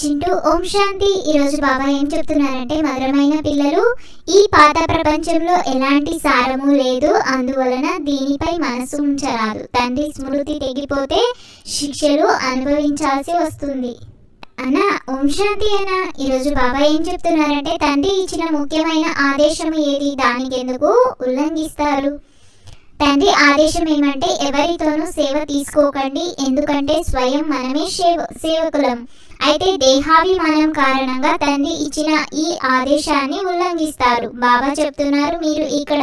చింటూ ఓం శాంతి. ఈరోజు బాబా ఏం చెప్తున్నారంటే మధురమైన పిల్లలు ఈ పాత ప్రపంచంలో ఎలాంటి సారము లేదు. అందువలన దీనిపై మనసు ఉంచరాదు. తండ్రి స్మృతి తెగిపోతే శిక్షలు అనుభవించాల్సి వస్తుంది. అన్న ఓం శాంతి అన్న. ఈరోజు బాబా ఏం చెప్తున్నారంటే తండ్రి ఇచ్చిన ముఖ్యమైన ఆదేశం ఏది? దానికెందుకు ఉల్లంఘిస్తారు? తండ్రి ఆదేశం ఏమంటే ఎవరితోనూ సేవ తీసుకోకండి ఎందుకంటే స్వయం మనమే సేవ సేవకులం. అయితే దేహాభిమానం కారణంగా తండ్రి ఇచ్చిన ఈ ఆదేశాన్ని ఉల్లంఘిస్తారు. బాబా చెప్తున్నారు మీరు ఇక్కడ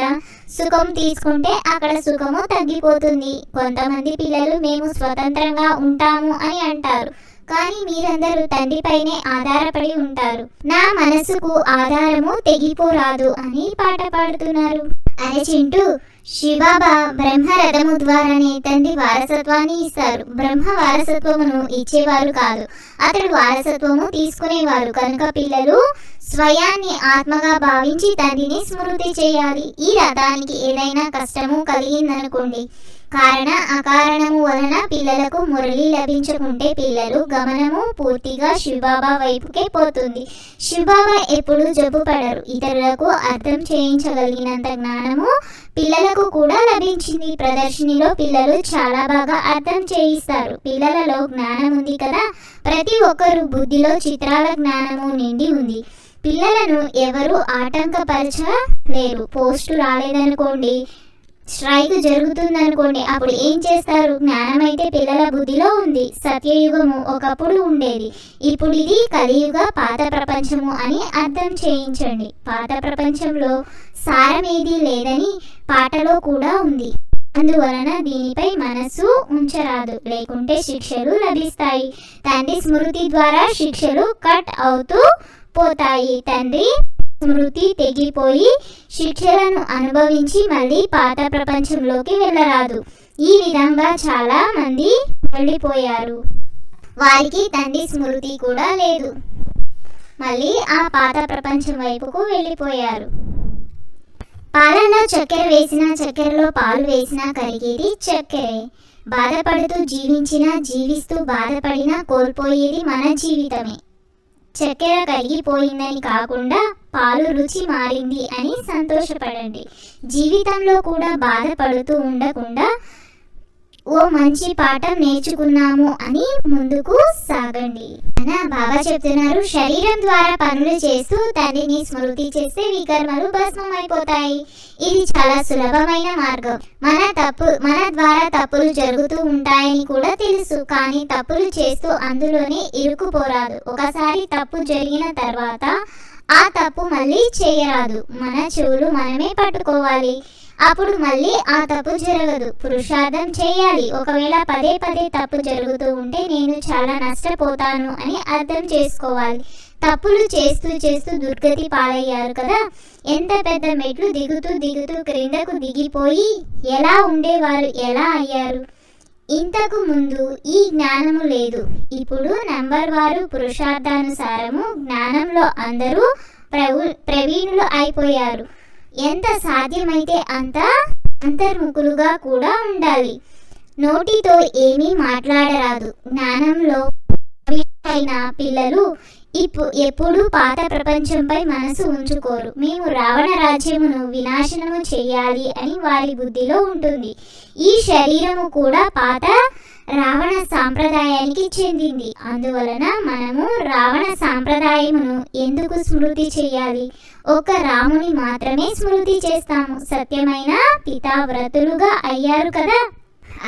సుఖం తీసుకుంటే అక్కడ సుఖము తగ్గిపోతుంది. కొంతమంది పిల్లలు మేము స్వతంత్రంగా ఉంటాము అని అంటారు. కానీ మీరందరూ తండ్రిపైనే ఆధారపడి ఉంటారు. నా మనసుకు ఆధారము తెగిపోరాదు అని పాట పాడుతున్నారు. అరే చింటూ శివబాబా బ్రహ్మరథము ద్వారానే తండ్రి వారసత్వాన్ని ఇస్తారు. బ్రహ్మ వారసత్వమును ఇచ్చేవారు కాదు. అతడు వారసత్వము తీసుకునేవారు. కనుక పిల్లలు స్వయాన్ని ఆత్మగా భావించి తండ్రిని స్మృతి చేయాలి. ఈ రథానికి ఏదైనా కష్టము కలిగిందనుకోండి. కారణ అకారణము వలన పిల్లలకు మురళి లభించకుంటే పిల్లలు గమనము పూర్తిగా శివబాబా వైపుకే పోతుంది. శివబాబా ఎప్పుడు జబ్బు పడరు ఇతరులకు అర్థం చేయించగలిగినంత జ్ఞానము పిల్లలకు కూడా లభించింది. ప్రదర్శనలో పిల్లలు చాలా బాగా అర్థం చేయిస్తారు. పిల్లలలో జ్ఞానం ఉంది కదా? ప్రతి ఒక్కరు బుద్ధిలో చిత్రాల జ్ఞానము నిండి ఉంది. పిల్లలను ఎవరు ఆటంకపరచలేరు. పోస్టు రాలేదనుకోండి. స్ట్రైక్ జరుగుతుందనుకోండి అప్పుడు ఏం చేస్తారు? జ్ఞానమైతే పిల్లల బుద్ధిలో ఉంది. సత్యయుగము ఒకప్పుడు ఉండేది. ఇప్పుడు ఇది కలియుగ పాత ప్రపంచము అని అర్థం చేయించండి. పాత ప్రపంచంలో సారమేది లేదని పాటలో కూడా ఉంది. అందువలన దీనిపై మనసు ఉంచరాదు. లేకుంటే శిక్షలు లభిస్తాయి. తండ్రి స్మృతి ద్వారా శిక్షలు కట్ అవుతూ పోతాయి. తండ్రి స్మృతి తెగిపోయి శిక్షలను అనుభవించి మళ్ళీ పాత ప్రపంచంలోకి వెళ్ళరాదు. ఈ విధంగా చాలా మంది వెళ్ళిపోయారు వారికి తండ్రి స్మృతి కూడా లేదు. మళ్ళీ ఆ పాత ప్రపంచం వైపుకు వెళ్ళిపోయారు. పాలలో చక్కెర వేసిన చక్కెరలో పాలు వేసినా కరిగేది చక్కెరే. బాధపడుతూ జీవించినా జీవిస్తూ బాధపడినా కోల్పోయేది మన జీవితమే. చక్కెర కరిగిపోయిందని కాకుండా పాలు రుచి మారింది అని సంతోషపడండి. జీవితంలో కూడా బాధపడుతూ ఉండకుండా ఓ మంచి పాఠం నేర్చుకున్నాము అని ముందుకు సాగండి. అనా బాబా చెప్తున్నారు శరీరం ద్వారా పనులు చేస్తూ తండ్రిని స్మృతి చేస్తే వికర్మలు భస్మం అయిపోతాయి ఇది చాలా సులభమైన మార్గం. మన తప్పు మన ద్వారా తప్పులు జరుగుతూ ఉంటాయని కూడా తెలుసు. కానీ తప్పులు చేస్తూ అందులోనే ఇరుకుపోరాదు. ఒకసారి తప్పు జరిగిన తర్వాత ఆ తప్పు మళ్ళీ చేయరాదు. మన చెవులు మనమే పట్టుకోవాలి. అప్పుడు మళ్ళీ ఆ తప్పు జరగదు. పురుషార్థం చేయాలి. ఒకవేళ పదే పదే తప్పు జరుగుతూ ఉంటే నేను చాలా నష్టపోతాను అని అర్థం చేసుకోవాలి. తప్పులు చేస్తూ చేస్తూ దుర్గతి పాలయ్యారు కదా? ఎంత పెద్ద మెట్లు దిగుతూ దిగుతూ క్రిందకు దిగిపోయి ఎలా ఉండేవారు? ఎలా అయ్యారు? ఇంతకు ముందు ఈ జ్ఞానము లేదు. ఇప్పుడు నంబర్ వారు పురుషార్థానుసారము జ్ఞానంలో అందరూ ప్రవు ప్రవీణులు అయిపోయారు. ఎంత సాధ్యమైతే అంత అంతర్ముఖులుగా కూడా ఉండాలి. నోటితో ఏమీ మాట్లాడరాదు. జ్ఞానంలో అయిన పిల్లలు ఇప్పు ఎప్పుడూ పాత ప్రపంచంపై మనసు ఉంచుకోరు. మేము రావణ రాజ్యమును వినాశనము చేయాలి అని వారి బుద్ధిలో ఉంటుంది. ఈ శరీరము కూడా పాత రావణ సాంప్రదాయానికి చెందింది. అందువలన మనము రావణ సాంప్రదాయమును ఎందుకు స్మృతి చేయాలి? ఒక రాముని మాత్రమే స్మృతి చేస్తాము. సత్యమైన పితావ్రతులుగా అయ్యారు కదా?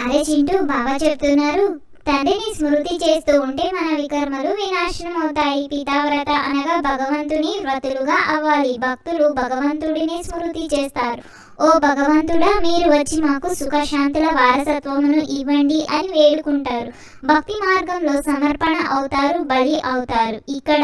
అదే చింటూ బాబా చెప్తున్నారు. తండ్రిని స్మృతి చేస్తూ ఉంటే మన వికర్మలు వినాశనం అవుతాయి. పితావ్రత అనగా భగవంతుని వ్రతులుగా అవ్వాలి. భక్తులు భగవంతుడిని స్మృతి చేస్తారు. ఓ భగవంతుడా మీరు వచ్చి మాకు సుఖశాంతుల వారసత్వమును ఇవ్వండి అని వేడుకుంటారు. భక్తి మార్గంలో సమర్పణ అవుతారు బలి అవుతారు. ఇక్కడ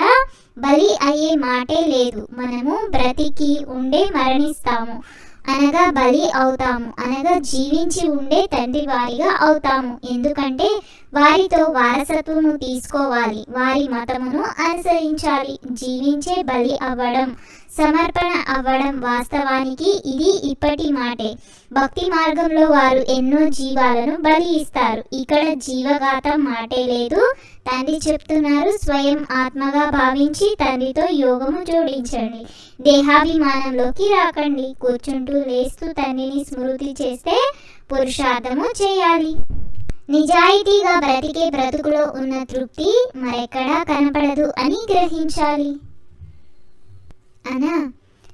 బలి అయ్యే మాటే లేదు. మనము బ్రతికి ఉండే మరణిస్తాము. అనగా బలి అవుతాము. అనగా జీవించి ఉండే తండ్రి వారిగా అవుతాము. ఎందుకంటే వారితో వారసత్వము తీసుకోవాలి. వారి మతమును అనుసరించాలి. జీవించే బలి అవ్వడం సమర్పణ అవ్వడం వాస్తవానికి ఇది ఇప్పటి మాటే. భక్తి మార్గంలో వారు ఎన్నో జీవాలను బలి ఇస్తారు. ఇక్కడ జీవఘాతం మాటే లేదు. తండ్రి చెప్తున్నారు స్వయం ఆత్మగా భావించి తండ్రితో యోగము జోడించండి. దేహాభిమానంలోకి రాకండి. కూర్చుంటూ లేస్తూ తండ్రిని స్మృతి చేస్తే పురుషార్థము చేయాలి. నిజాయితీగా బ్రతికే బ్రతుకులో ఉన్న తృప్తి మరెక్కడా కనపడదు అని గ్రహించాలి. అనా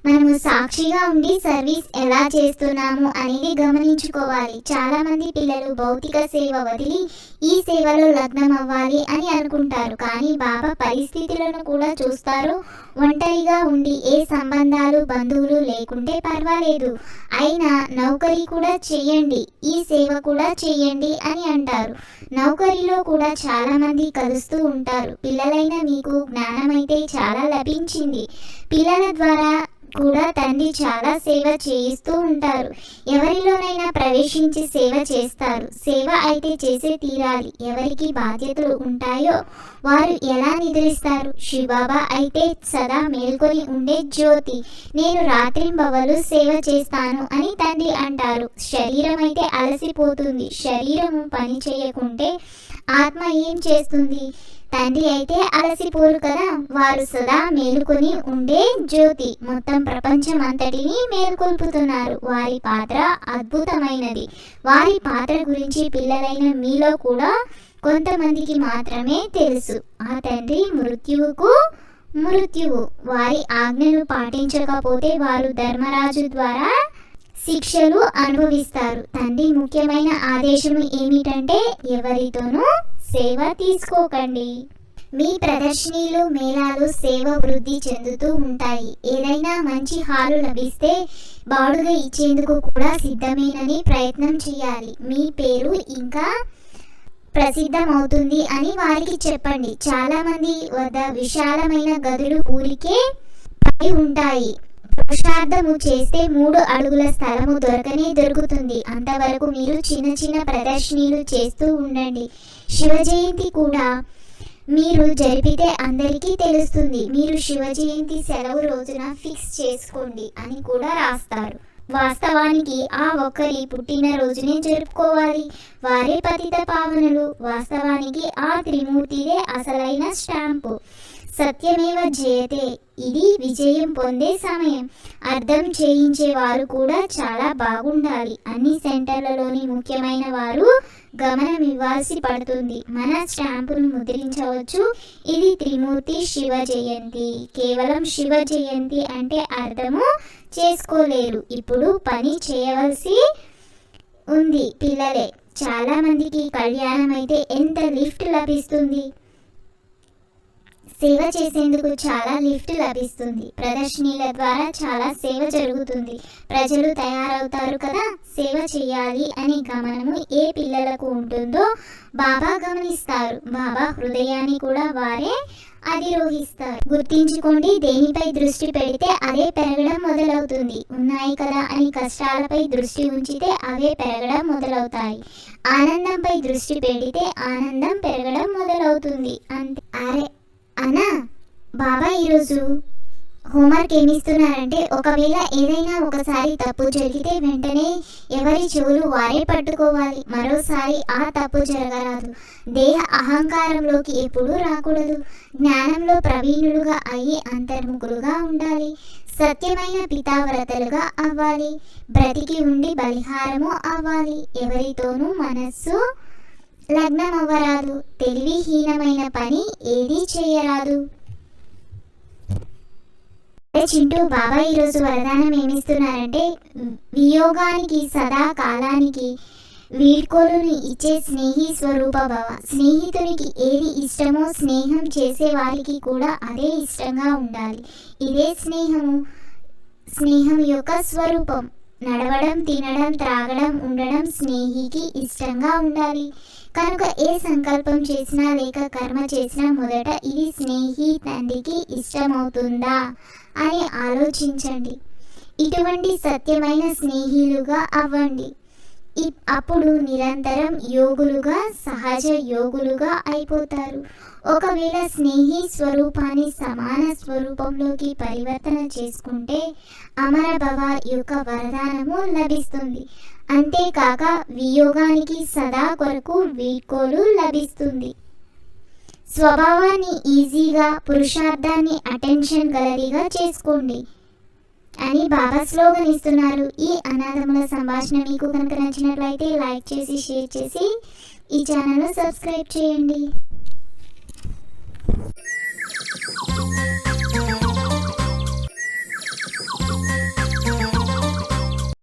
మనము సాక్షిగా ఉండి సర్వీస్ ఎలా చేస్తున్నాము అనేది గమనించుకోవాలి. చాలా మంది పిల్లలు భౌతిక సేవ వదిలి ఈ సేవలో లగ్నం అవ్వాలి అని అనుకుంటారు. కానీ బాబా పరిస్థితులను కూడా చూస్తారు. ఒంటరిగా ఉండి ఏ సంబంధాలు బంధువులు లేకుంటే పర్వాలేదు. అయినా నౌకరీ కూడా చేయండి. ఈ సేవ కూడా చేయండి అని అంటారు. నౌకరీలో కూడా చాలా మంది కలుస్తూ ఉంటారు. పిల్లలైన మీకు జ్ఞానమైతే చాలా లభించింది. పిల్లల ద్వారా కూడా తండ్రి చాలా సేవ చేయిస్తూ ఉంటారు. ఎవరిలోనైనా ప్రవేశించి సేవ చేస్తారు. సేవ అయితే చేసే తీరాలి. ఎవరికి బాధ్యతలు ఉంటాయో వారు ఎలా నిద్రిస్తారు? శివబాబా అయితే సదా మేల్కొని ఉండే జ్యోతి. నేను రాత్రింబవలు సేవ చేస్తాను అని తండ్రి అంటారు. శరీరం అయితే అలసిపోతుంది. శరీరము పని చేయకుంటే ఆత్మ ఏం చేస్తుంది? తండ్రి అయితే అలసిపోరు కదా. వారు సదా మేలుకొని ఉండే జ్యోతి. మొత్తం ప్రపంచం అంతటిని మేల్కొల్పుతున్నారు. వారి పాత్ర అద్భుతమైనది. వారి పాత్ర గురించి పిల్లలైన మీలో కూడా కొంతమందికి మాత్రమే తెలుసు. ఆ తండ్రి మృత్యువుకు మృత్యువు. వారి ఆజ్ఞను పాటించకపోతే వారు ధర్మరాజు ద్వారా శిక్షలు అనుభవిస్తారు. తండ్రి ముఖ్యమైన ఆదేశం ఏమిటంటే ఎవరితోనూ సేవ తీసుకోకండి. మీ ప్రదర్శనలు మేళాలు సేవ వృద్ధి చెందుతూ ఉంటాయి. ఏదైనా మంచి హాలు లభిస్తే బాడుగా ఇచ్చేందుకు కూడా సిద్ధమేనని ప్రయత్నం చేయాలి. మీ పేరు ఇంకా ప్రసిద్ధమవుతుంది అని వారికి చెప్పండి. చాలామంది వద్ద విశాలమైన గదులు ఊరికే పై ఉంటాయి. పురుషార్థము చేస్తే మూడు అడుగుల స్థలము దొరకనే దొరుకుతుంది. అంతవరకు మీరు చిన్న చిన్న ప్రదర్శనలు చేస్తూ ఉండండి. శివ జయంతి కూడా మీరు జరిపితే అందరికీ తెలుస్తుంది. మీరు శివ జయంతి సెలవు రోజున ఫిక్స్ చేసుకోండి అని కూడా రాస్తారు. వాస్తవానికి ఆ ఒక్కరి పుట్టినరోజునే జరుపుకోవాలి. వారే పతిత పావనులు. వాస్తవానికి ఆ త్రిమూర్తిదే అసలైన స్టాంపు. సత్యమేవ జయతే. ఇది విజయం పొందే సమయం. అర్థం చేయించే వారు కూడా చాలా బాగుండాలి. అన్ని సెంటర్లలోని ముఖ్యమైన వారు గమనం ఇవ్వాల్సి పడుతుంది. మన స్టాంపును ముద్రించవచ్చు. ఇది త్రిమూర్తి శివ జయంతి. కేవలం శివ జయంతి అంటే అర్థము చేసుకోలేరు. ఇప్పుడు పని చేయవలసి ఉంది పిల్లలే. చాలామందికి కళ్యాణం అయితే ఎంత లిఫ్ట్ లభిస్తుంది? సేవ చేసేందుకు చాలా లిఫ్ట్ లభిస్తుంది. ప్రదర్శనీల ద్వారా చాలా సేవ జరుగుతుంది. ప్రజలు తయారవుతారు కదా సేవ చేయాలి అనే గమనము ఏ పిల్లలకు ఉంటుందో బాబా గమనిస్తారు. బాబా హృదయాన్ని కూడా వారే అధిరోహిస్తారు. గుర్తించుకోండి దేనిపై దృష్టి పెడితే అదే పెరగడం మొదలవుతుంది. ఉన్నాయి కదా అని కష్టాలపై దృష్టి ఉంచితే అవే పెరగడం మొదలవుతాయి. ఆనందంపై దృష్టి పెడితే ఆనందం పెరగడం మొదలవుతుంది. అంతే. అరే అన్నా బాబా ఈరోజు హోంవర్క్ ఏమిస్తున్నారంటే ఒకవేళ ఏదైనా ఒకసారి తప్పు జరిగితే వెంటనే ఎవరి చెవులు వారే పట్టుకోవాలి. మరోసారి ఆ తప్పు జరగరాదు. దేహ అహంకారంలోకి ఎప్పుడూ రాకూడదు. జ్ఞానంలో ప్రవీణుడుగా అయ్యి అంతర్ముఖులుగా ఉండాలి. సత్యమైన పితావ్రతలుగా అవ్వాలి. బ్రతికి ఉండి బలిహారము అవ్వాలి. ఎవరితోనూ మనస్సు లగ్నం అవ్వరాదు తెలివిహీనమైన పని ఏదీ చేయరాదు. చింటూ బాబా ఈరోజు వరదానం ఏమిస్తున్నారంటే వియోగానికి సదా కాలానికి వీడ్కోలుని ఇచ్చే స్నేహి స్వరూప భవ స్నేహితునికి ఏది ఇష్టమో స్నేహం చేసే వారికి కూడా అదే ఇష్టంగా ఉండాలి. ఇదే స్నేహము స్నేహం యొక్క స్వరూపం. నడవడం తినడం త్రాగడం ఉండడం స్నేహికి ఇష్టంగా ఉండాలి. కనుక ఏ సంకల్పం చేసినా లేక కర్మ చేసినా మొదట ఇది స్నేహి తండ్రికి ఇష్టమవుతుందా అని ఆలోచించండి. ఇటువంటి సత్యమైన స్నేహిలుగా అవ్వండి. అప్పుడు నిరంతరం యోగులుగా సహజ యోగులుగా అయిపోతారు. ఒకవేళ స్నేహి స్వరూపాన్ని సమాన స్వరూపంలోకి పరివర్తన చేసుకుంటే అమరభవ యొక్క వరదానము లభిస్తుంది. అంతేకాక వియోగానికి సదా కొరకు వీడ్కోలు లభిస్తుంది. స్వభావాన్ని ఈజీగా పురుషార్థాన్ని అటెన్షన్ గలరీగా చేసుకోండి. అని బాబా స్లోగన్ ఇస్తున్నారు. ఈ అనాథముల సంభాషణ మీకు కనుక నచ్చినట్లయితే లైక్ చేసి షేర్ చేసి ఈ ఛానల్ను సబ్స్క్రైబ్ చేయండి.